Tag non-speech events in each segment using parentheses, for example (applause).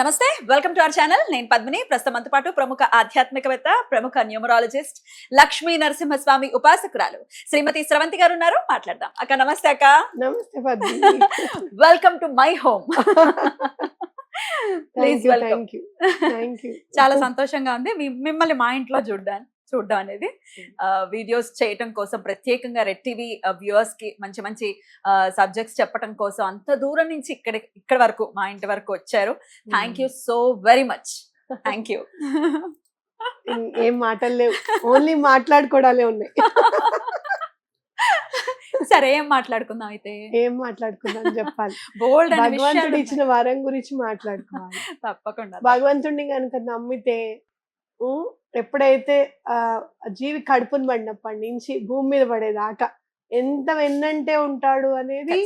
నమస్తే welcome to our channel. నేను పద్మిని. ప్రస్తుతం మనతో పాటు ప్రముఖ ఆధ్యాత్మికవేత్త ప్రముఖ న్యూమరాలజిస్ట్ లక్ష్మీ నరసింహస్వామి ఉపాసకురాలు శ్రీమతి స్రవంతి గారు ఉన్నారు మాట్లాడదాం. అక్క నమస్తే అక్క. నమస్తే welcome to my home. Please welcome చాలా సంతోషంగా ఉంది. మిమ్మల్ని మా ఇంట్లో చూడ్డానికి చూడడం అనేది వీడియోస్ చేయటం కోసం ప్రత్యేకంగా రెడ్ టీవీ వ్యూవర్స్కి మంచి మంచి సబ్జెక్ట్స్ చెప్పడం కోసం అంత దూరం నుంచి ఇక్కడ ఇక్కడ వరకు మా ఇంటి వరకు వచ్చారు. Thank you so very much. Thank you. (laughs) ఏం మాటలు లేవు. ఓన్లీ మాట్లాడుకోవడాలే ఉన్నాయి. (laughs) సరే ఏం మాట్లాడుకుందాం అయితే? ఏం మాట్లాడుకుందాం చెప్పాలి. బోల్డ్ భగవంతుడు ఇచ్చిన వరం గురించి మాట్లాడుకోవాలి. (laughs) తప్పకుండా భగవంతుడిని కనుక నమ్మితే ఎప్పుడైతే ఆ జీవి కడుపుని పడినప్పటి నుంచి భూమి మీద పడేదాకా ఎంత వెన్నంటే ఉంటాడు అనేది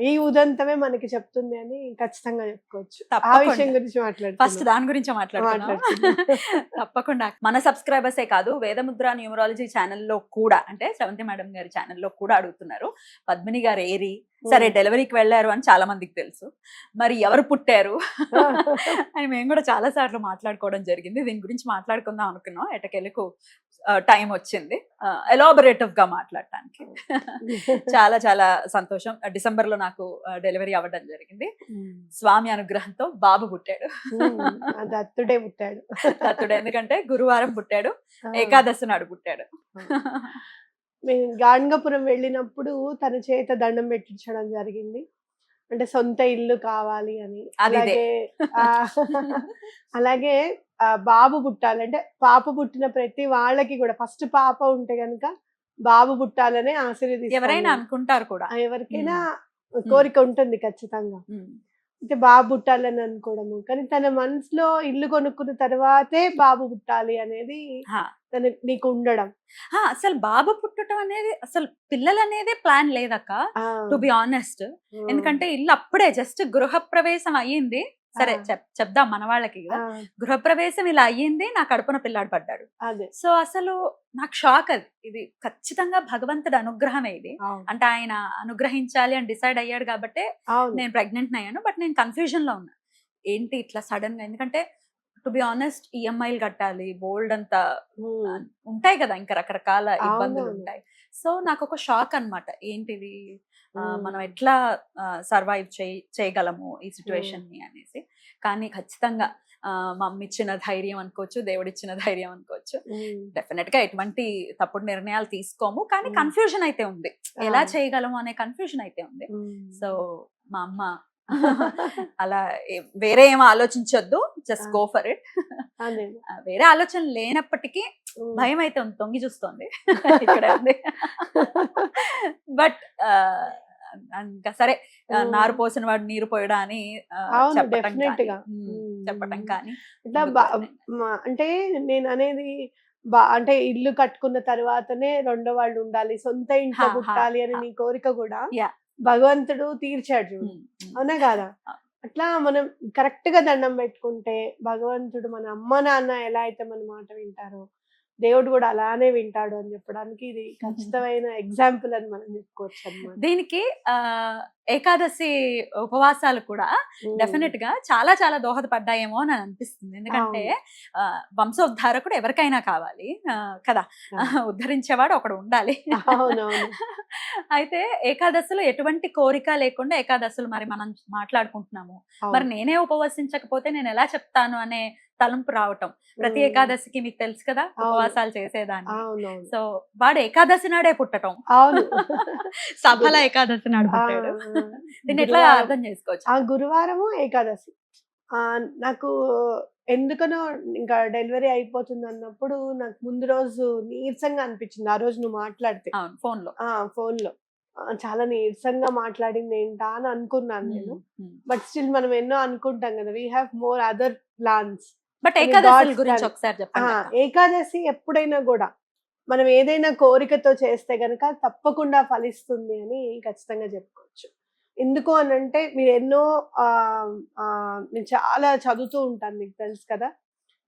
ఈ ఉదంతమే మనకి చెప్తుంది అని ఖచ్చితంగా చెప్పుకోవచ్చు. ఆ. విషయం గురించి ఫస్ట్ దాని గురించి మాట్లాడుకుందాం. (laughs) తప్పకుండా. మన సబ్స్క్రైబర్సే కాదు వేదముద్ర న్యూమరాలజీ ఛానల్లో కూడా అంటే శ్రవంతి మేడం గారి ఛానల్లో కూడా అడుగుతున్నారు. పద్మిని గారు ఏరి సరే డెలివరీకి వెళ్ళారు అని చాలా మందికి తెలుసు. మరి ఎవరు పుట్టారు? (laughs) అని మేము కూడా చాలా సార్లు మాట్లాడుకోవడం జరిగింది. దీని గురించి మాట్లాడుకుందాం అనుకున్నాం. ఎటకెళ్ళకు టైం వచ్చింది. ఎలాబరేటివ్గా మాట్లాడటానికి. (laughs) చాలా చాలా సంతోషం. డిసెంబర్లో నాకు డెలివరీ అవ్వడం జరిగింది. స్వామి అనుగ్రహంతో బాబు పుట్టాడు. దత్తుడే పుట్టాడు. దత్తుడు ఎందుకంటే గురువారం పుట్టాడు. ఏకాదశి నాడు పుట్టాడు. మేము గాణగపురం వెళ్ళినప్పుడు తన చేత దండం పెట్టించడం జరిగింది. అంటే సొంత ఇల్లు కావాలి అని. అలాగే (laughs) అలాగే బాబు పుట్టాలంటే పాప పుట్టిన ప్రతి వాళ్ళకి కూడా ఫస్ట్ పాప ఉంటే గనుక బాబు పుట్టాలనే ఆశీర్వదిస్తాం ఎవరైనా. అనుకుంటారు కూడా. ఎవరికైనా కోరిక ఉంటుంది ఖచ్చితంగా. అంటే బాబు పుట్టాలని అనుకోవడము. కానీ తన మనసులో ఇల్లు కొనుక్కున్న తర్వాతే బాబు పుట్టాలి అనేది. తన నీకు ఉండడం. ఆ, అసలు బాబు పుట్టడం అనేది అసలు పిల్లలు అనేదే ప్లాన్ లేదక్క టు బి ఆనెస్ట్. ఎందుకంటే ఇల్లు అప్పుడే జస్ట్ గృహ ప్రవేశం అయ్యింది. సరే చెప్దాం మన వాళ్ళకి కదా. గృహ ప్రవేశం ఇలా అయ్యింది నా కడుపున పిల్లాడు పడ్డాడు. సో అసలు నాకు షాక్ అది. ఇది ఖచ్చితంగా భగవంతుడి అనుగ్రహమే ఇది. అంటే ఆయన అనుగ్రహించాలి అని డిసైడ్ అయ్యాడు కాబట్టి నేను ప్రెగ్నెంట్ అయ్యాను. బట్ నేను కన్ఫ్యూజన్లో ఉన్నా. ఏంటి ఇట్లా సడన్గా ఎందుకంటే టు బి ఆనెస్ట్ ఈఎంఐలు కట్టాలి బోల్డ్ అంత ఉంటాయి కదా. ఇంకా రకరకాల ఇబ్బందులు. ఉంటాయి. సో నాకు ఒక షాక్ అన్నమాట. ఏంటిది? మనం ఎట్లా సర్వైవ్ చేయగలము ఈ సిచ్యువేషన్ని అనేసి. కానీ ఖచ్చితంగా మా అమ్మ ఇచ్చిన ధైర్యం అనుకోవచ్చు దేవుడిచ్చిన ధైర్యం అనుకోవచ్చు. డెఫినెట్గా ఎటువంటి తప్పుడు నిర్ణయాలు తీసుకోము. కానీ. కన్ఫ్యూజన్ అయితే ఉంది. ఎలా. చేయగలము అనే కన్ఫ్యూజన్ అయితే ఉంది. సో మా అమ్మ (laughs) అలా వేరే ఏం ఆలోచించొద్దు. జస్ట్. గో ఫర్ ఇట్ వేరే ఆలోచన లేనప్పటికీ భయం అయితే ఉంది తొంగి చూస్తోంది (laughs) ఇక్కడ ఉంది (laughs) బట్ ఇంకా సరే. నారు పోసిన వాడు నీరు పోయడా అని చెప్పటం కానీ. చెప్పటం ఇట్లా అంటే నేను అనేది బా అంటే ఇల్లు కట్టుకున్న తర్వాతనే రెండో వాళ్ళు ఉండాలి సొంత ఇంట్లో పుట్టాలి అని. నీ కోరిక కూడా. భగవంతుడు తీర్చాడు. అవునా కాదా. అట్లా మనం కరెక్ట్గా దండం పెట్టుకుంటే భగవంతుడు మన అమ్మ నాన్న ఎలా అయితే మన మాట వింటారో దేవుడు కూడా అలానే వింటాడు అని చెప్పడానికి ఇది ఖచ్చితమైన ఎగ్జాంపుల్ అని మనం చెప్పుకోవచ్చు అనమాట దీనికి ఆ ఏకాదశి ఉపవాసాలు కూడా డెఫినెట్గా చాలా చాలా దోహదపడ్డాయేమో అని అనిపిస్తుంది. ఎందుకంటే వంశోద్ధారకుడు ఎవరికైనా కావాలి. కదా. ఉద్ధరించేవాడు ఒకడు ఉండాలి. అయితే ఏకాదశిలో ఎటువంటి కోరిక లేకుండా ఏకాదశులు మరి మనం మాట్లాడుకుంటున్నాము. మరి నేనే ఉపవసించకపోతే నేను ఎలా చెప్తాను అనే తలంపు రావటం. ప్రతి. ఏకాదశికి మీకు తెలుసు కదా. ఉపవాసాలు చేసేదాన్ని. సో వాడు ఏకాదశి నాడే పుట్టటం. అవును. (laughs) సఫల ఏకాదశి నాడు పుట్టాడు. దీన్ని ఎట్లా అర్థం చేసుకోవచ్చు? ఆ గురువారము ఏకాదశి. నాకు ఎందుకనో ఇంకా డెలివరీ అయిపోతుంది అన్నప్పుడు నాకు ముందు రోజు నీరసంగా అనిపించింది. ఆ రోజు నువ్వు మాట్లాడితే. ఫోన్లో ఆ ఫోన్లో చాలా నీరసంగా మాట్లాడింది ఏంటా అని అనుకున్నాను నేను. బట్ స్టిల్ మనం ఎన్నో అనుకుంటాం కదా we have more other plans but God's గురించి. ఒకసారి చెప్పండి. ఏకాదశి ఎప్పుడైనా కూడా మనం ఏదైనా కోరికతో చేస్తే గనక తప్పకుండా ఫలిస్తుంది అని ఖచ్చితంగా చెప్పుకోవచ్చు ఎందుకు అని అంటే మీరు ఎన్నో నేను చాలా చదువుతూ ఉంటాను మీకు తెలుసు కదా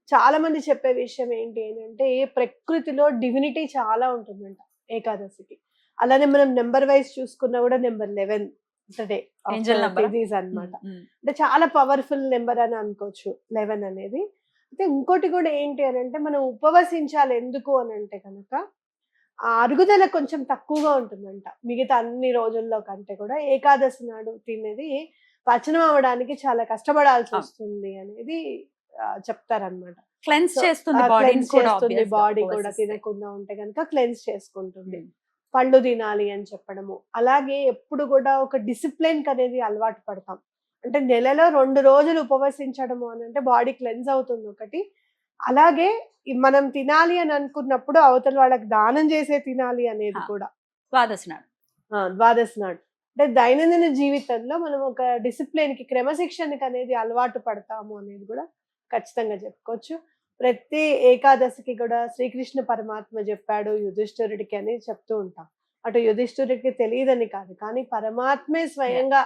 చాలా మంది చెప్పే విషయం ఏంటి అని అంటే ప్రకృతిలో డివినిటీ చాలా ఉంటుందంట ఏకాదశికి అలానే మనం నెంబర్ వైజ్ చూసుకున్నా కూడా నెంబర్ లెవెన్ డే? అన్నమాట అంటే చాలా పవర్ఫుల్ నెంబర్ అని అనుకోవచ్చు లెవెన్ అనేది అయితే ఇంకోటి కూడా ఏంటి అని అంటే మనం ఉపవసించాలి ఎందుకు అని అంటే కనుక ఆ అరుగుదల కొంచెం తక్కువగా ఉంటుందంట మిగతా అన్ని రోజుల్లో కంటే కూడా ఏకాదశి నాడు తినేది పచనం అవ్వడానికి చాలా కష్టపడాల్సి. వస్తుంది అనేది ఆ, చెప్తారన్నమాట క్లెన్స్ చేస్తుంది బాడీ కూడా. తినకుండా ఉంటే కనుక క్లెన్స్ చేసుకుంటుంది. పళ్ళు తినాలి అని చెప్పడము అలాగే ఎప్పుడు కూడా ఒక డిసిప్లిన్ అనేది అలవాటు పడతాం అంటే నెలలో రెండు రోజులు ఉపవసించడము అని అంటే బాడీ క్లెన్స్ అవుతుంది ఒకటి. అలాగే మనం తినాలి అని అనుకున్నప్పుడు అవతల వాళ్ళకి దానం చేసే తినాలి అనేది. కూడా. ద్వాదశి నాడు. ద్వాదశి నాడు. అంటే దైనందిన జీవితంలో మనం ఒక డిసిప్లిన్కి క్రమశిక్షణకి అనేది అలవాటు పడతాము అనేది కూడా ఖచ్చితంగా చెప్పుకోవచ్చు. ప్రతి ఏకాదశికి కూడా శ్రీకృష్ణ పరమాత్మ చెప్పాడు యుధిష్ఠిరుడికి అని చెప్తూ ఉంటాం. అటు యుధిష్ఠిరుడికి తెలియదని కాదు కానీ పరమాత్మే స్వయంగా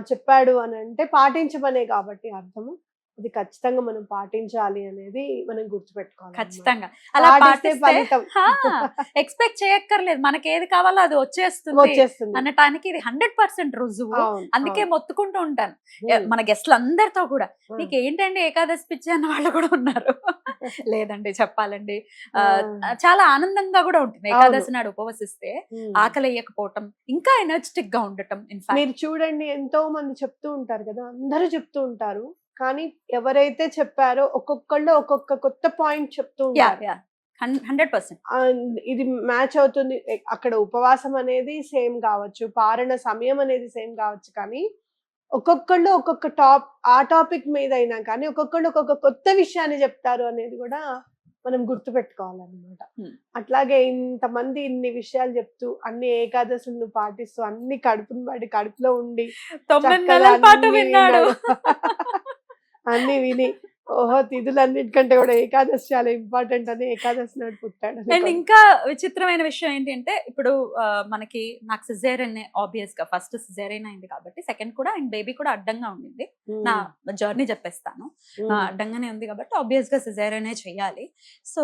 చెప్పాడు అని అంటే పాటించమనే కాబట్టి అర్థము. అది ఖచ్చితంగా మనం పాటించాలి అనేది మనం గుర్తుపెట్టుకోవాలి ఖచ్చితంగా. అలా పాటిస్తే ఎక్స్పెక్ట్ చేయక్కర్లేదు. మనకి ఏది కావాలో అది వచ్చేస్తుంది. వచ్చేస్తుంది. అనటానికి ఇది హండ్రెడ్ పర్సెంట్ రుజువు. అందుకే. మొత్తుకుంటూ ఉంటాను. మన గెస్ట్లు అందరితో కూడా. నీకు ఏంటండి ఏకాదశి పిచ్చి అన్న వాళ్ళు కూడా ఉన్నారు. (laughs) లేదండి చెప్పాలండి. చాలా ఆనందంగా కూడా ఉంటుంది. ఏకాదశి నాడు ఉపవసిస్తే. ఆకలి వేయకపోవటం ఇంకా ఎనర్జెటిక్గా ఉండటం మీరు చూడండి ఎంతో మంది చెప్తూ ఉంటారు కదా అందరూ చెప్తూ ఉంటారు. కానీ ఎవరైతే చెప్పారో ఒక్కొక్కళ్ళు ఒక్కొక్క కొత్త పాయింట్ చెప్తూ హండ్రెడ్ పర్సెంట్. ఇది మ్యాచ్ అవుతుంది. అక్కడ ఉపవాసం అనేది సేమ్ కావచ్చు పారణ సమయం అనేది సేమ్ కావచ్చు కానీ ఒక్కొక్కళ్ళు ఒక్కొక్క టాప్ ఆ టాపిక్ మీద అయినా కానీ ఒక్కొక్కళ్ళు ఒక్కొక్క కొత్త విషయాన్ని చెప్తారు అనేది కూడా మనం గుర్తు పెట్టుకోవాలన్నమాట. అట్లాగే ఇంతమంది ఇన్ని విషయాలు చెప్తూ అన్ని ఏకాదశులను పాటిస్తూ అన్ని కడుపుని పడి కడుపులో ఉండి తొమ్మిది పాటు విన్నాడు. (laughs) అన్ని విని ఓహో తిథులన్నిటికంటే కూడా ఏకాదశి చాలా ఇంపార్టెంట్ అని ఏకాదశి నాడు పుట్టాడు అండ్ ఇంకా విచిత్రమైన విషయం ఏంటి అంటే ఇప్పుడు మనకి నాకు సిజేరియన్ ఆబ్వియస్గా ఫస్ట్ సిజేరియన్ అయింది కాబట్టి సెకండ్ కూడా అండ్ బేబీ కూడా అడ్డంగా ఉండింది. నా జర్నీ చెప్పేస్తాను. అడ్డంగానే ఉంది కాబట్టి ఆబ్వియస్గా సిజేరియనే చెయ్యాలి. సో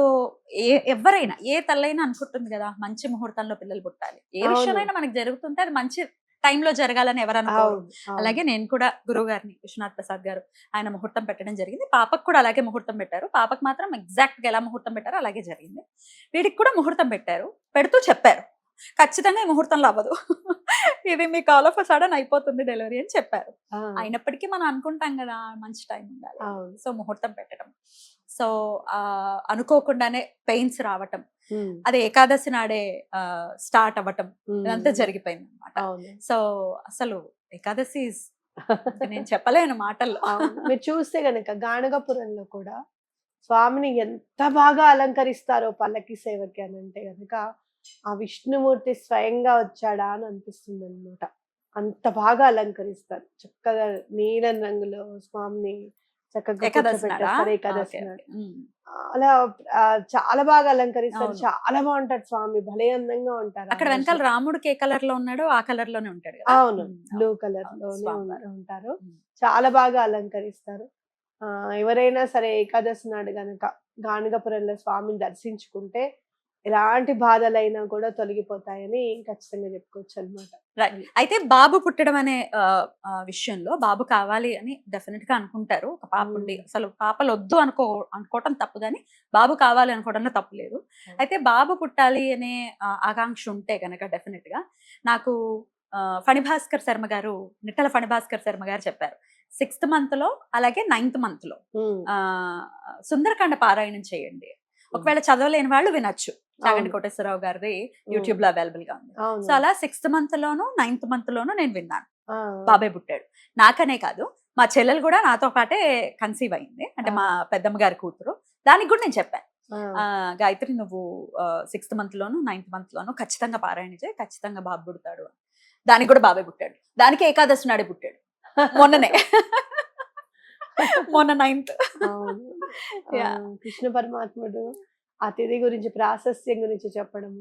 ఏ ఎవరైనా ఏ తల్లైనా అనుకుంటుంది కదా మంచి ముహూర్తంలో పిల్లలు పుట్టాలి. ఏ. విషయమైనా మనకి జరుగుతుంటే అది మంచి టైంలో జరగాలని ఎవరు అనుకోరు. అవును, అవును. అలాగే నేను కూడా గురువు గారిని విశ్వనాథ్ ప్రసాద్ గారు ఆయన ముహూర్తం పెట్టడం జరిగింది. పాపకు కూడా అలాగే ముహూర్తం పెట్టారు. పాపకు మాత్రం ఎగ్జాక్ట్గా ఎలా ముహూర్తం పెట్టారో అలాగే జరిగింది. వీడికి కూడా ముహూర్తం పెట్టారు. పెడుతూ చెప్పారు. ఖచ్చితంగా ఈ ముహూర్తంలో అవ్వదు. (laughs) ఇది మీకు ఆల్ ఆఫ్ సడన్ అయిపోతుంది డెలివరీ అని చెప్పారు. అయినప్పటికీ మనం అనుకుంటాం కదా మంచి టైం ఉండాలి. సో ముహూర్తం పెట్టడం. సో ఆ అనుకోకుండానే పెయిన్స్ రావటం. అది ఏకాదశి నాడే స్టార్ట్ అవ్వటం. ఇదంతా జరిగిపోయింది అనమాట సో అసలు ఏకాదశి (laughs) నేను చెప్పలేను మాటల్లో. మీరు చూస్తే గనక గాణగపురంలో కూడా స్వామిని ఎంత బాగా అలంకరిస్తారో పల్లకి సేవకి అని అంటే గనక ఆ విష్ణుమూర్తి స్వయంగా వచ్చాడా అని అనిపిస్తుంది అనమాట అంత బాగా అలంకరిస్తారు. చక్కగా నీలం రంగులో స్వామిని చక్కగా ఏకాదశి. అలా చాలా బాగా అలంకరిస్తారు. చాలా బాగుంటారు స్వామి భలే అందంగా ఉంటారు అక్కడ. వెనకాల రాముడికి ఏ కలర్లో ఉన్నాడో ఆ కలర్లోనే ఉంటాడు అవును బ్లూ. కలర్లోనే ఉంటారు. చాలా బాగా అలంకరిస్తారు ఆ ఎవరైనా సరే ఏకాదశి నాడు గనక గాణగపురంలో స్వామిని దర్శించుకుంటే ఎలాంటి బాధలైనా కూడా తొలగిపోతాయని ఖచ్చితంగా చెప్పుకోవచ్చు అనమాట Right. అయితే బాబు పుట్టడం అనే విషయంలో బాబు కావాలి అని డెఫినెట్గా అనుకుంటారు. ఒక పాప ఉండి. అసలు పాపలు వద్దు అనుకో అనుకోవటం తప్పు కానీ బాబు కావాలి అనుకోవడంలో తప్పు లేదు. అయితే బాబు పుట్టాలి అనే ఆకాంక్ష ఉంటే గనక డెఫినెట్గా నాకు ఫణిభాస్కర్ శర్మ గారు నిట్టల ఫణిభాస్కర్ శర్మ గారు చెప్పారు. సిక్స్త్ మంత్లో అలాగే నైన్త్ మంత్లో ఆ, సుందరకాండ పారాయణం చేయండి. ఒకవేళ చదవలేని వాళ్ళు వినొచ్చు. చాగంటి. కోటేశ్వరరావు గారిది యూట్యూబ్లో అవైలబుల్గా ఉంది సో అలా సిక్స్త్ మంత్ లోను నైన్త్ మంత్ లోను నేను విన్నాను. బాబాయ్ పుట్టాడు. నాకనే కాదు మా చెల్లెలు కూడా నాతో పాటే కన్సీవ్ అయింది. అంటే మా పెద్దమ్మ గారి కూతురు. దానికి కూడా నేను చెప్పాను. గాయత్రి నువ్వు సిక్స్త్ మంత్ లోను నైన్త్ మంత్ లోను ఖచ్చితంగా పారాయణ చేయి ఖచ్చితంగా బాబు పుడతాడు అని. దానికి కూడా బాబాయ్ పుట్టాడు. దానికి ఏకాదశి నాడే పుట్టాడు. మొన్ననే. (laughs) మొన్న నైన్త్. కృష్ణ పరమాత్ముడు. ఆ తిథి గురించి ప్రాశస్త్యం గురించి చెప్పడం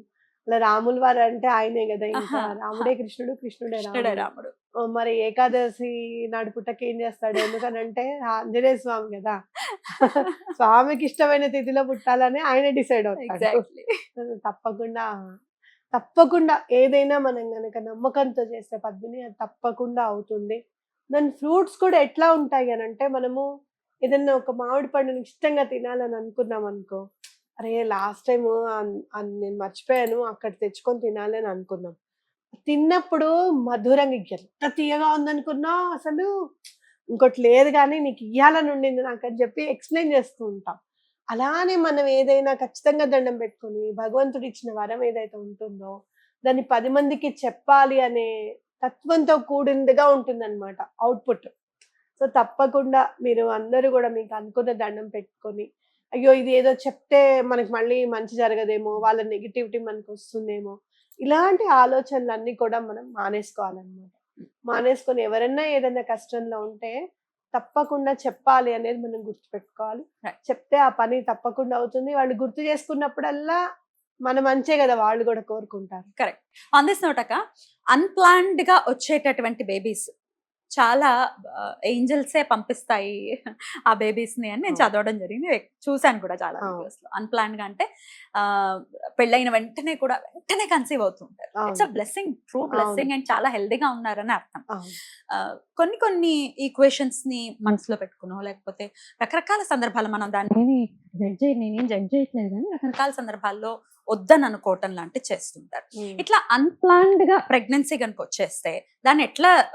అలా రాముల వారు అంటే ఆయనే కదా ఇంకా. రాముడే కృష్ణుడు కృష్ణుడే రాముడు. మరి ఏకాదశి నాడు పుట్టకి ఏం చేస్తాడు? ఎందుకనంటే ఆంజనేయ స్వామి కదా. (laughs) స్వామికి ఇష్టమైన తిథిలో పుట్టాలని ఆయన డిసైడ్ అవుతాడు. తప్పకుండా తప్పకుండా ఏదైనా మనం గనక నమ్మకంతో చేస్తే పద్మిని అది తప్పకుండా అవుతుంది. దాని ఫ్రూట్స్ కూడా ఎట్లా ఉంటాయి అని అంటే మనము ఏదైనా ఒక మామిడి పండుని ఇష్టంగా తినాలని అనుకున్నాం అనుకో అరే లాస్ట్ టైం నేను మర్చిపోయాను అక్కడ తెచ్చుకొని తినాలి అని అనుకున్నాం. తిన్నప్పుడు మధురంగా ఎంత తీయగా ఉందనుకున్నా అసలు ఇంకోటి లేదు కానీ నీకు ఇయ్యాలని ఉండింది నాకు అని చెప్పి ఎక్స్ప్లెయిన్ చేస్తూ ఉంటాం. అలానే మనం ఏదైనా ఖచ్చితంగా దండం పెట్టుకొని భగవంతుడు ఇచ్చిన వరం ఏదైతే ఉంటుందో దాన్ని పది మందికి చెప్పాలి అనే తత్వంతో కూడిందిగా ఉంటుందన్నమాట అవుట్పుట్. సో తప్పకుండా మీరు అందరూ కూడా మీకు అనుకున్న దండం పెట్టుకొని అయ్యో ఇది ఏదో చెప్తే మనకి మళ్ళీ మంచి జరగదేమో వాళ్ళ నెగిటివిటీ మనకు వస్తుందేమో. ఇలాంటి ఆలోచనలన్నీ కూడా మనం మానేసుకోవాలన్నమాట. మానేసుకొని ఎవరైనా ఏదైనా కష్టంలో ఉంటే తప్పకుండా చెప్పాలి అనేది మనం గుర్తుపెట్టుకోవాలి. చెప్తే ఆ పని తప్పకుండా అవుతుంది. వాళ్ళు గుర్తు చేసుకున్నప్పుడల్లా మన మంచే కదా వాళ్ళు కూడా కోరుకుంటారు. ఆన్ దిస్ నోట్ అక్క అన్ప్లాన్డ్గా వచ్చేటటువంటి బేబీస్ చాలా ఏంజల్సే పంపిస్తాయి ఆ బేబీస్ని అని నేను. చదవడం జరిగింది చూశాను కూడా చాలా అవును. వీడియోస్లో అన్ప్లాన్డ్గా అంటే పెళ్ళైన వెంటనే కూడా వెంటనే కన్సీవ్ అవుతుంటారు it's uh. Blessing true blessing and చాలా హెల్దీగా ఉన్నారని అర్థం కొన్ని కొన్ని ఈక్వేషన్స్ని మనసులో పెట్టుకునో లేకపోతే రకరకాల సందర్భాలు మనం దాన్ని నేనేం జడ్జ్ చేయట్లేదు కానీ రకరకాల సందర్భాల్లో వద్దని అనుకోవటం లాంటివి చేస్తుంటారు. ఇట్లా అన్ప్లాన్డ్గా ప్రెగ్నెన్సీ కనుక వచ్చేస్తే దాన్ని ఎట్లా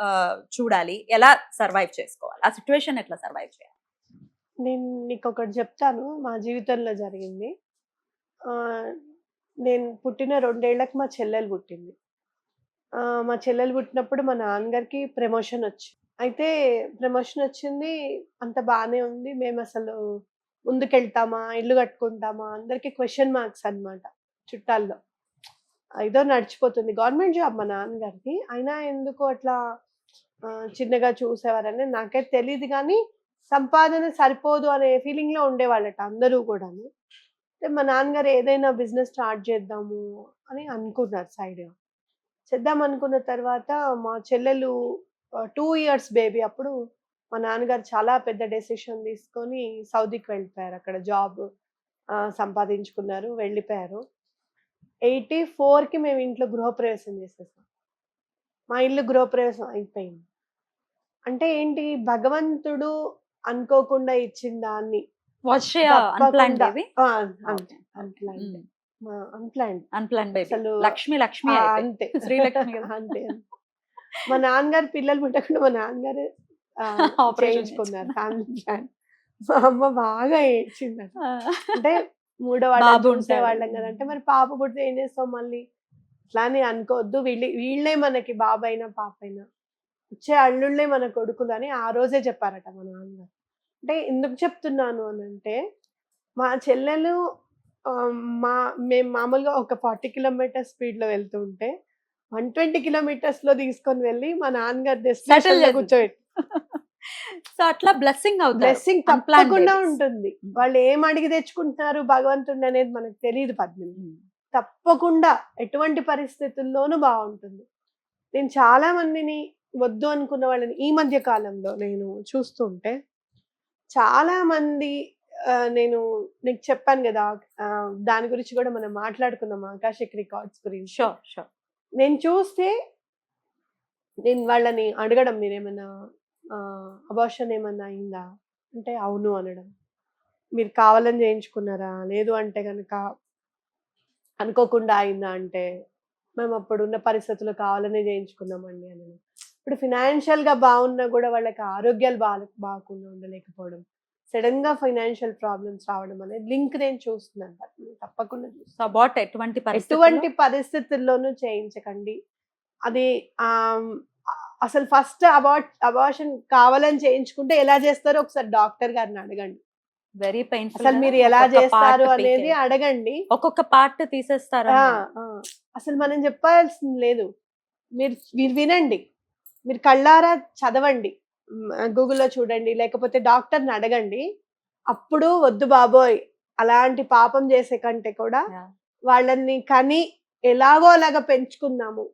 చూడాలి? ఎలా సర్వైవ్ చేసుకోవాలి? ఆ సిచ్యువేషన్ ఎట్లా సర్వైవ్ చేయాలి? నేను నీకు ఒకటి చెప్తాను. మా జీవితంలో జరిగింది. నేను పుట్టిన రెండేళ్ళకు మా చెల్లెలు పుట్టింది. ఆ, మా చెల్లెలు పుట్టినప్పుడు మా నాన్నగారికి ప్రమోషన్ వచ్చింది అయితే ప్రమోషన్ వచ్చింది. అంత బాగానే ఉంది. మేము అసలు ముందుకెళ్తామా? ఇల్లు కట్టుకుంటామా? అందరికి క్వశ్చన్ మార్క్స్ అన్నమాట. చుట్టాల్లో. ఏదో నడిచిపోతుంది. గవర్నమెంట్ జాబ్ మా నాన్నగారికి అయినా ఎందుకు అట్లా చిన్నగా చూసేవారని నాకే తెలియదు కానీ సంపాదన సరిపోదు అనే ఫీలింగ్లో ఉండేవాళ్ళట అందరూ కూడాను. అంటే మా నాన్నగారు ఏదైనా బిజినెస్ స్టార్ట్ చేద్దాము అని అనుకున్నారు సైడ్. చేద్దాం అనుకున్న తర్వాత మా చెల్లెలు టూ ఇయర్స్ బేబీ అప్పుడు మా నాన్నగారు చాలా పెద్ద డెసిషన్ తీసుకొని సౌదీకి వెళ్ళిపోయారు. అక్కడ జాబ్ సంపాదించుకున్నారు వెళ్ళిపోయారు. ఎయిటీ ఫోర్కి మేము ఇంట్లో గృహప్రవేశం చేసేసాం. మా ఇల్లు గృహప్రవేశం అయిపోయింది. అంటే ఏంటి? భగవంతుడు అనుకోకుండా ఇచ్చిన దాన్ని. (laughs) అంతే. అంతే. మా నాన్నగారు పిల్లలు పుట్టకుండా మా నాన్నగారు చేయించుకున్నారు. Family plan. మా అమ్మ బాగా ఏడ్చింది అంటే మూడో వాళ్ళు కదా. అంటే మరి పాప పుడితే ఏం చేస్తాం మళ్ళీ? అట్లా అని అనుకోవద్దు. వీళ్ళే వీళ్ళే మనకి బాబైనా పాపైనా వచ్చే అల్లుళ్ళే మన కొడుకులు అని ఆ రోజే చెప్పారట మా నాన్నగారు అంటే ఎందుకు చెప్తున్నాను అని అంటే మా చెల్లెలు మా మేము మామూలుగా ఒక ఫార్టీ కిలోమీటర్ స్పీడ్లో వెళ్తుంటే వన్ ట్వంటీ కిలోమీటర్స్లో తీసుకొని వెళ్ళి మా నాన్నగారు Settle డెస్టినేషన్లో చేసి. కూర్చోబెట్టి సో అట్లా బ్లెస్సింగ్ అవుతుంది బ్లెస్సింగ్ తప్పకుండా. ఉంటుంది. వాళ్ళు ఏం అడిగి తెచ్చుకుంటున్నారు భగవంతుడు అనేది మనకు తెలియదు పద్మిని. తప్పకుండా ఎటువంటి పరిస్థితుల్లోనూ బాగుంటుంది. నేను చాలా మందిని వద్దు అనుకున్న వాళ్ళని ఈ మధ్య కాలంలో నేను చూస్తుంటే చాలా మంది నేను నీకు చెప్పాను కదా దాని గురించి కూడా మనం మాట్లాడుకుందాం ఆకాశిక్ రికార్డ్స్ గురించి. Sure sure. నేను చూస్తే నేను వాళ్ళని అడగడం మీరేమన్నా అబార్షన్ ఏమన్నా అయిందా? అంటే అవును అనడం. మీరు కావాలని చేయించుకున్నారా? లేదు అంటే కనుక అనుకోకుండా అయిందా అంటే మేము అప్పుడు ఉన్న పరిస్థితుల్లో కావాలనే చేయించుకున్నామండి అని ఇప్పుడు financial గా బాగున్నా కూడా వాళ్ళకి ఆరోగ్యాలు బాగా బాగున్నా ఉండలేకపోవడం. సడన్గా ఫైనాన్షియల్ ప్రాబ్లమ్స్ రావడం అనేది లింక్ నేను చూస్తున్నాను. తప్పకుండా అబౌట్ ఎటువంటి ఎటువంటి పరిస్థితుల్లోనూ చేయించకండి. అది అసలు ఫస్ట్ అబార్ట్ అబార్షన్ కావాలని చేయించుకుంటే ఎలా చేస్తారో ఒకసారి డాక్టర్ గారిని అడగండి. వెరీ పెయిన్ఫుల్ అసలు మీరు ఎలా చేస్తారు అనేది అడగండి. ఒక్కొక్క పార్ట్ తీసేస్తారు. అసలు మనం చెప్పాల్సింది లేదు. మీరు మీరు వినండి. మీరు కళ్ళారా చదవండి. గూగుల్లో చూడండి. లేకపోతే డాక్టర్ని అడగండి. అప్పుడు వద్దు బాబోయ్ అలాంటి పాపం చేసే కంటే కూడా. వాళ్ళని కని ఎలాగో అలాగా పెంచుకుందాము.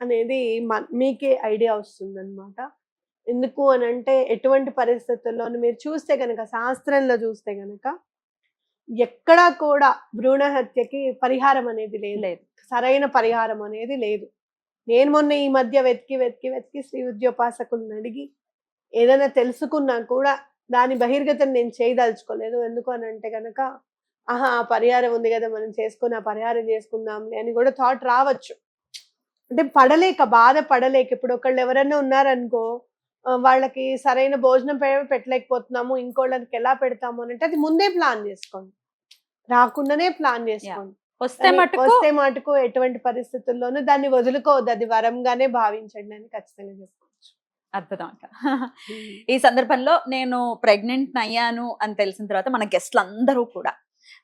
అనేది మ- మీకే ఐడియా వస్తుంది అనమాట ఎందుకు అని అంటే ఎటువంటి పరిస్థితుల్లోనూ మీరు చూస్తే గనక శాస్త్రంలో చూస్తే గనక ఎక్కడా కూడా భ్రూణ హత్యకి పరిహారం అనేది లేదు. లేదు. సరైన పరిహారం అనేది లేదు. నేను మొన్న ఈ మధ్య వెతికి వెతికి వెతికి శ్రీ ఉద్యోపాసకులను అడిగి ఏదైనా తెలుసుకున్నా కూడా దాని బహిర్గతం నేను చేయదలుచుకోలేదు. ఎందుకు అని అంటే కనుక ఆహా ఆ పరిహారం ఉంది కదా మనం చేసుకుని ఆ పరిహారం చేసుకుందాంలే అని కూడా థాట్ రావచ్చు. అంటే పడలేక బాధ పడలేక ఇప్పుడు ఒకళ్ళు ఎవరైనా ఉన్నారనుకో వాళ్ళకి సరైన భోజనం పెట్టలేకపోతున్నాము ఇంకోళ్ళకి ఎలా పెడతాము అని అంటే అది ముందే ప్లాన్ చేసుకోండి. రాకుండానే ప్లాన్ చేసుకోండి. వస్తే మటుకు వస్తే మటుకు ఎటువంటి పరిస్థితుల్లోనూ దాన్ని వదులుకోవద్దు అది వరంగానే భావించండి అని ఖచ్చితంగా చెప్పుకోవచ్చు. అద్భుతం అక్క. ఈ సందర్భంలో నేను ప్రెగ్నెంట్ అయ్యాను అని తెలిసిన తర్వాత మన గెస్ట్లు అందరూ కూడా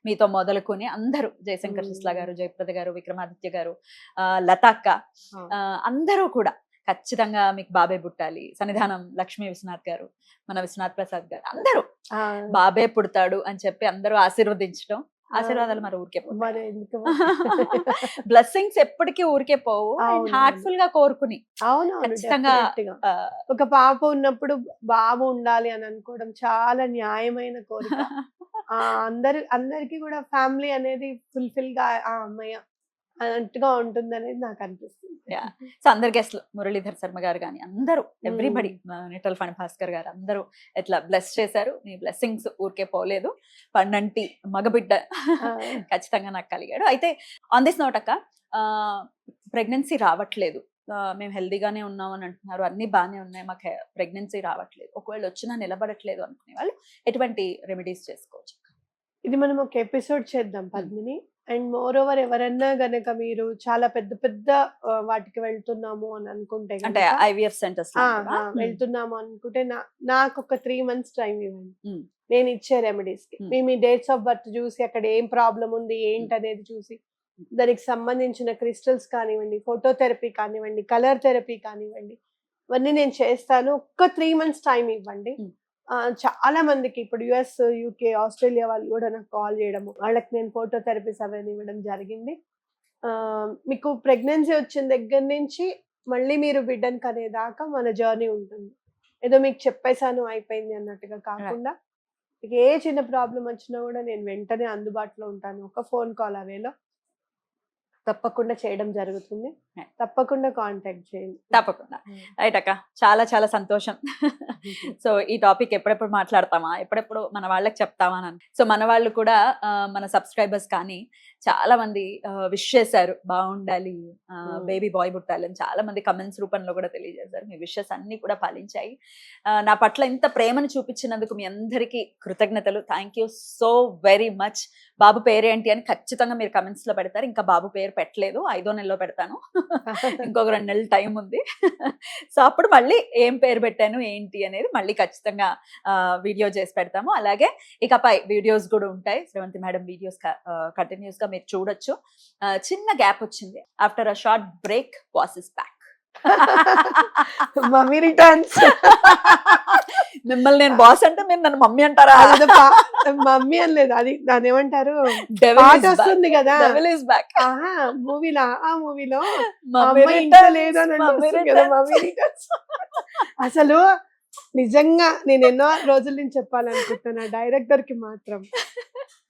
మీతో మొదలుకొని అందరూ జయశంకర్. శుస్లా గారు జయప్రద గారు విక్రమాదిత్య గారు లతాక్క అందరూ కూడా ఖచ్చితంగా మీకు బాబే పుట్టాలి. సన్నిధానం లక్ష్మీ విశ్వనాథ్ గారు మన విశ్వనాథ్ ప్రసాద్ గారు అందరూ బాబే పుడతాడు అని చెప్పి అందరూ ఆశీర్వదించడం. ఆశీర్వాదాలు మరి ఊరికే బ్లెస్సింగ్స్ (laughs) (laughs) ఎప్పటికీ ఊరికే పోవు. హార్ట్ఫుల్గా కోరుకుని అవును ఖచ్చితంగా ఒక పాప ఉన్నప్పుడు బాబు ఉండాలి అని అనుకోవడం చాలా న్యాయమైన కోరిక. (laughs) అందరి అందరికి కూడా ఫ్యామిలీ అనేది ఫుల్ఫిల్గా ఆ అమ్మాయి అన్నట్టుగా ఉంటుంది అనేది నాకు అనిపిస్తుంది. సో అందరు గెస్ట్లు. మురళీధర్ శర్మ గారు కానీ అందరూ ఎవ్రీబడి నిటల్ ఫణి భాస్కర్ గారు అందరూ ఇట్లా బ్లెస్ చేశారు. మీ బ్లెస్సింగ్స్ ఊరికే పోలేదు. పన్నంటి మగబిడ్డ. ఖచ్చితంగా నాకు కలిగాడు. అయితే ఆన్ దిస్ నోట్ అక్క ప్రెగ్నెన్సీ రావట్లేదు. మేము హెల్దీగానే ఉన్నాం అని అంటున్నారు. అన్ని బాగానే ఉన్నాయి. మాకు ప్రెగ్నెన్సీ రావట్లేదు. ఒకవేళ వచ్చినా నిలబడట్లేదు అనుకునే వాళ్ళు ఎటువంటి రెమెడీస్ చేసుకోవచ్చు. ఇది మనం ఒక ఎపిసోడ్ చేద్దాం పద్మిని. అండ్ మోర్ ఓవర్ ఎవరన్నా గనక మీరు చాలా పెద్ద పెద్ద వాటికి వెళ్తున్నాము అని అనుకుంటే అంటే ఐవీఎఫ్ సెంటర్స్ వెళ్తున్నాము అనుకుంటే నాకు ఒక త్రీ మంత్స్ టైం ఇవ్వండి. నేను ఇచ్చే రెమెడీస్కి. మ్మ్. మేము ఈ డేట్స్ ఆఫ్ బర్త్ చూసి అక్కడ ఏం ప్రాబ్లం ఉంది ఏంటి అనేది చూసి దానికి సంబంధించిన క్రిస్టల్స్ కానివ్వండి ఫోటోథెరపీ కానివ్వండి కలర్ థెరపీ కానివ్వండి ఇవన్నీ నేను చేస్తాను. ఒక్క త్రీ మంత్స్ టైం ఇవ్వండి. చాలా మందికి ఇప్పుడు యుఎస్ యూకే ఆస్ట్రేలియా వాళ్ళు కూడా నాకు కాల్ చేయడము. వాళ్ళకి నేను ఫోటో థెరపీస్ అవన్నీ ఇవ్వడం జరిగింది. మీకు ప్రెగ్నెన్సీ వచ్చిన దగ్గర నుంచి మళ్ళీ మీరు బిడ్డను కనేదాకా మన జర్నీ ఉంటుంది. ఏదో మీకు చెప్పేశాను అయిపోయింది అన్నట్టుగా కాకుండా మీకు ఏ చిన్న ప్రాబ్లం వచ్చినా కూడా నేను వెంటనే అందుబాటులో ఉంటాను. ఒక ఫోన్ కాల్ అవేలో. తప్పకుండా చేయడం జరుగుతుంది. తప్పకుండా కాంటాక్ట్ చేయండి. తప్పకుండా. రైట్ అక్క చాలా చాలా సంతోషం. (laughs) సో ఈ టాపిక్ ఎప్పుడెప్పుడు మాట్లాడతామా? ఎప్పుడెప్పుడు మన వాళ్ళకి చెప్తామా? అని. సో మన వాళ్ళు కూడా మన సబ్స్క్రైబర్స్ కానీ చాలా మంది విష్ చేశారు. బాగుండాలి. బేబీ బాయ్ పుట్టాలి అని చాలా మంది కమెంట్స్ రూపంలో కూడా తెలియజేశారు. మీ విషెస్ అన్ని కూడా ఫలించాయి. ఆ, నా పట్ల ఇంత ప్రేమను చూపించినందుకు మీ అందరికీ కృతజ్ఞతలు. Thank you so very much బాబు పేరేంటి అని ఖచ్చితంగా మీరు comments లో పెడతారు. ఇంకా బాబు పేరు పెట్టలేదు. ఐదో నెలలో పెడతాను. (laughs) ఇంకొక రెండు నెలలు టైం ఉంది. (laughs) సో అప్పుడు మళ్ళీ ఏం పేరు పెట్టాను ఏంటి అనేది మళ్ళీ ఖచ్చితంగా వీడియో చేసి పెడతాము. అలాగే ఇకపై వీడియోస్ కూడా ఉంటాయి. శ్రవంతి మేడం వీడియోస్ కంటిన్యూస్గా మీరు చూడొచ్చు. చిన్న గ్యాప్ వచ్చింది. After a short break was is back mummy returns మిమ్మల్ని నేను బాస్ అంటే మీరు నన్ను మమ్మీ అంటారా? మమ్మీ అనలేదు అది దాని ఏమంటారు? పాట. వస్తుంది కదా. Back. ఆహా మూవీలా ఆ మూవీలో లేదు అని అసలు నిజంగా నేను ఎన్నో రోజుల నుంచి చెప్పాలనుకుంటున్నా. డైరెక్టర్కి మాత్రం.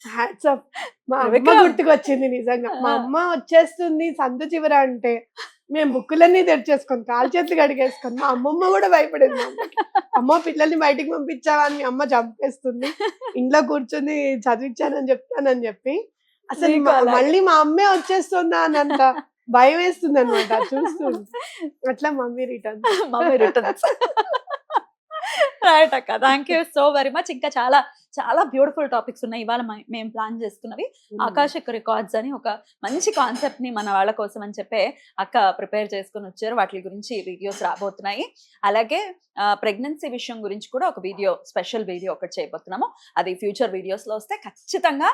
హ్యాట్స్ ఆఫ్ మా అమ్మ. గుర్తుకొచ్చింది నిజంగా. మా. అమ్మ వచ్చేస్తుంది సందు చివర అంటే మేము బుక్కులన్నీ తెరిచేసుకొని కాలు చేతులు కడిగేసుకొని మా అమ్మమ్మ కూడా భయపడేది. అమ్మ పిల్లల్ని బయటికి పంపించావా? అని మీ అమ్మ చంపేస్తుంది. ఇంట్లో కూర్చొని చదివించానని చెప్తానని చెప్పి. అసలు. మళ్ళీ మా అమ్మే వచ్చేస్తుందా అని అంత భయం వేస్తుంది అనమాట చూస్తుంది అట్లా mummy return mummy returns right అక్క. Thank you so very much ఇంకా చాలా చాలా బ్యూటిఫుల్ టాపిక్స్ ఉన్నాయి. ఇవాళ మేము ప్లాన్ చేసుకున్నవి. ఆకాశక్ రికార్డ్స్ అని ఒక మంచి కాన్సెప్ట్ని మన వాళ్ళ కోసం అని చెప్పే అక్క ప్రిపేర్ చేసుకుని వచ్చారు. వాటి గురించి వీడియోస్ రాబోతున్నాయి. అలాగే ప్రెగ్నెన్సీ విషయం గురించి కూడా ఒక వీడియో స్పెషల్ వీడియో ఒకటి చేయబోతున్నాము. అది ఫ్యూచర్ వీడియోస్లో వస్తే ఖచ్చితంగా